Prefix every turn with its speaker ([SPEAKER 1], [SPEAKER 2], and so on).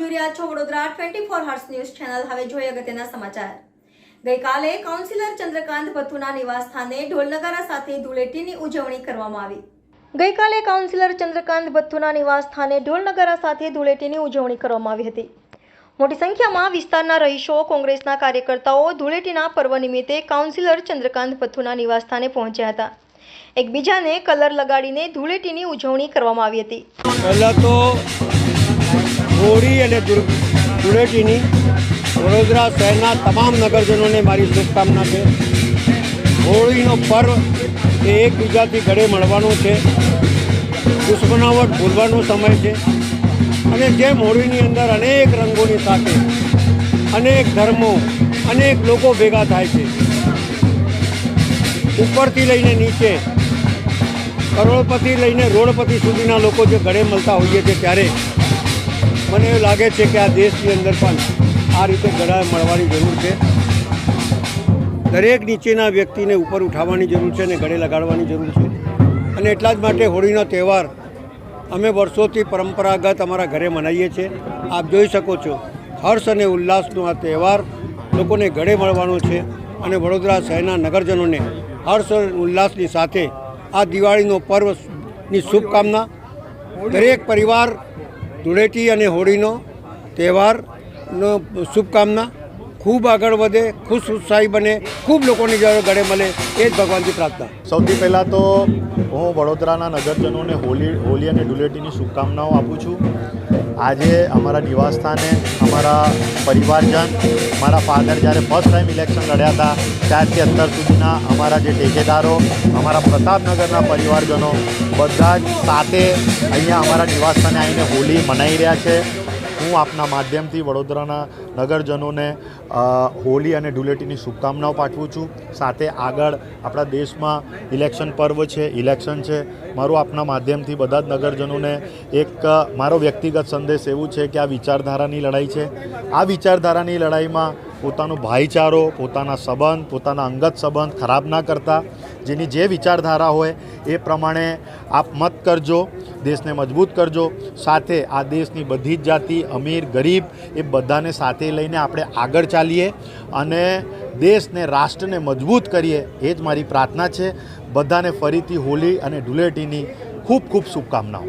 [SPEAKER 1] Twenty four hours news channel. હવે જોઈએ અગત્યના સમાચાર. ગઈકાલે કાઉન્સિલર ચંદ્રકાંત ભથ્થુના નિવાસસ્થાને ઢોલનગારા સાથે ધૂળેટીની ઉજવણી કરવામાં આવી. ગઈકાલે કાઉન્સિલર ચંદ્રકાંત ભથ્થુના નિવાસસ્થાને ઢોલનગારા સાથે ધૂળેટીની ઉજવણી કરવામાં આવી હતી. મોટી સંખ્યામાં વિસ્તારના રહીશો, કોંગ્રેસના કાર્યકર્તાઓ ધૂળેટીના પર્વ નિમિત્તે કાઉન્સિલર ચંદ્રકાંત ભથ્થુના નિવાસસ્થાને પહોંચ્યા હતા. એકબીજાને કલર લગાડીને ધૂળેટીની ઉજવણી કરવામાં આવી હતી.
[SPEAKER 2] પહેલાં તો હોળી અને ધૂળ ધૂળેટીની વડોદરા શહેરના તમામ નગરજનોને મારી શુભકામના છે. હોળીનો પર્વ એ એકબીજાથી ગળે મળવાનો છે. દુશ્મનાવટ ભૂલવાનો સમય છે. અને જેમ હોળીની અંદર અનેક રંગોની સાથે અનેક ધર્મો, અનેક લોકો ભેગા થાય છે. ઉપરથી લઈને નીચે, કરોડપતિ લઈને રોડપતિ સુધીના લોકો જે ગળે મળતા હોઈએ છીએ ત્યારે મને એવું લાગે છે કે આ દેશની અંદર પણ આ રીતે ગળા મળવાની જરૂર છે. દરેક નીચેના વ્યક્તિને ઉપર ઉઠાવવાની જરૂર છે અને ગળે લગાડવાની જરૂર છે. અને એટલા જ માટે હોળીનો તહેવાર અમે વર્ષોથી પરંપરાગત અમારા ઘરે મનાવીએ છીએ. આપ જોઈ શકો છો, હર્ષ અને ઉલ્લાસનો આ તહેવાર લોકોને ગળે મળવાનો છે અને વડોદરા શહેરના નગરજનોને હર્ષ ઉલ્લાસની સાથે આ દિવાળીનો પર્વની શુભકામના દરેક પરિવાર ધૂળેટી અને હોળીનો તહેવારનો શુભકામના. ખૂબ આગળ વધે, ખુશ ઉત્સાહી બને, ખૂબ લોકોની જરૂર ગળે મળે, એ જ ભગવાનથી પ્રાર્થના.
[SPEAKER 3] સૌથી પહેલાં તો હું વડોદરાના નગરજનોને હોલી હોલી અને ધૂળેટીની શુભકામનાઓ આપું છું. આજે અમારા નિવાસસ્થાને અમારા પરિવારજન, મારા ફાધર જ્યારે ફર્સ્ટ ટાઈમ ઇલેક્શન લડ્યા હતા, ત્યારથી અત્યાર સુધીના અમારા જે ટેકેદારો, અમારા પ્રતાપનગરના પરિવારજનો બધા જ સાથે અહીંયા અમારા નિવાસસ્થાને આવીને હોલી મનાવી રહ્યા છે. હું આપના માધ્યમથી વડોદરાના નગરજનોને હોલી અને ધૂળેટીની શુભકામનાઓ પાઠવું છું. સાથે આગળ આપણા દેશમાં ઇલેક્શન પર્વ છે, ઇલેક્શન છે. મારું આપના માધ્યમથી બધા જ નગરજનોને એક મારો વ્યક્તિગત સંદેશ એવું છે કે આ વિચારધારાની લડાઈ છે. આ વિચારધારાની લડાઈમાં પોતાનો ભાઈચારો, પોતાના સંબંધ, પોતાના અંગત સંબંધ ખરાબ ના કરતા. જેની જે વિચારધારા હોય એ પ્રમાણે આપ મત કરજો. દેશને મજબૂત કરજો. સાથે આ દેશની બધી જ જાતિ, અમીર, ગરીબ, એ બધાને સાથે લઈને આપણે આગળ ચાલીએ અને દેશને, રાષ્ટ્રને મજબૂત કરીએ, એ જ મારી પ્રાર્થના છે. બધાને ફરીથી હોલી અને ધૂળેટીની ખૂબ ખૂબ શુભકામનાઓ.